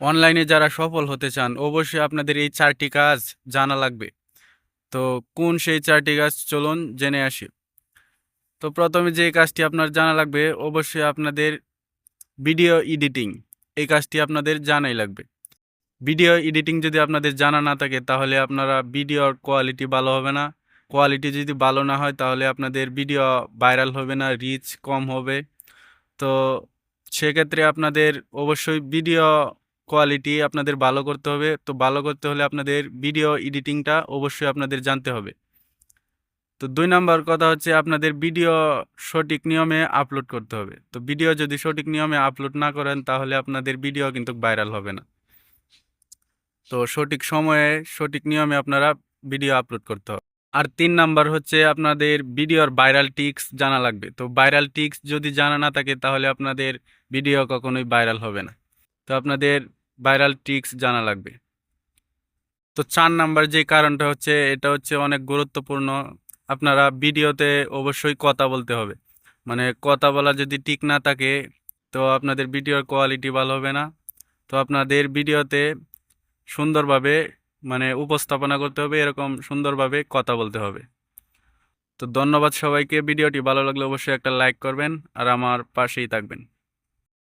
অনলাইনে যারা সফল হতে চান, অবশ্যই আপনাদের এই চারটি কাজ জানা লাগবে। তো কোন সেই চারটি কাজ, চলুন জেনে আসি। তো প্রথমে যে কাজটি আপনার জানা লাগবে, অবশ্যই আপনাদের ভিডিও এডিটিং, এই কাজটি আপনাদের জানাই লাগবে। ভিডিও এডিটিং যদি আপনাদের জানা না থাকে, তাহলে আপনারা ভিডিওর কোয়ালিটি ভালো হবে না। কোয়ালিটি যদি ভালো না হয়, তাহলে আপনাদের ভিডিও ভাইরাল হবে না, রিচ কম হবে। তো সেক্ষেত্রে আপনাদের অবশ্যই ভিডিও কোয়ালিটি আপনাদের ভালো করতে হবে। তো ভালো করতে হলে আপনাদের ভিডিও এডিটিংটা অবশ্যই আপনাদের জানতে হবে। তো দুই নাম্বার কথা হচ্ছে আপনাদের ভিডিও সঠিক নিয়মে আপলোড করতে হবে। তো ভিডিও যদি সঠিক নিয়মে আপলোড না করেন তাহলে আপনাদের ভিডিও কিন্তু ভাইরাল হবে না। তো সঠিক সময়ে সঠিক নিয়মে আপনারা ভিডিও আপলোড করতে হবে। আর তিন নাম্বার হচ্ছে আপনাদের ভিডিওর ভাইরাল টিক্স জানা লাগবে। তো ভাইরাল টিক্স যদি জানা না থাকে তাহলে আপনাদের ভিডিও কখনোই ভাইরাল হবে না। তো আপনাদের ভাইরাল টিক্স জানা লাগবে। তো চার নাম্বার যে কারণটা হচ্ছে, এটা হচ্ছে অনেক গুরুত্বপূর্ণ। আপনারা ভিডিওতে অবশ্যই কথা বলতে হবে। মানে কথা বলা যদি ঠিক না থাকে, তো আপনাদের ভিডিওর কোয়ালিটি ভালো হবে না। তো আপনাদের ভিডিওতে সুন্দরভাবে মানে উপস্থাপনা করতে হবে, এরকম সুন্দরভাবে কথা বলতে হবে। তো ধন্যবাদ সবাইকে। ভিডিওটি ভালো লাগলে অবশ্যই একটা লাইক করবেন, আর আমার পাশেই থাকবেন।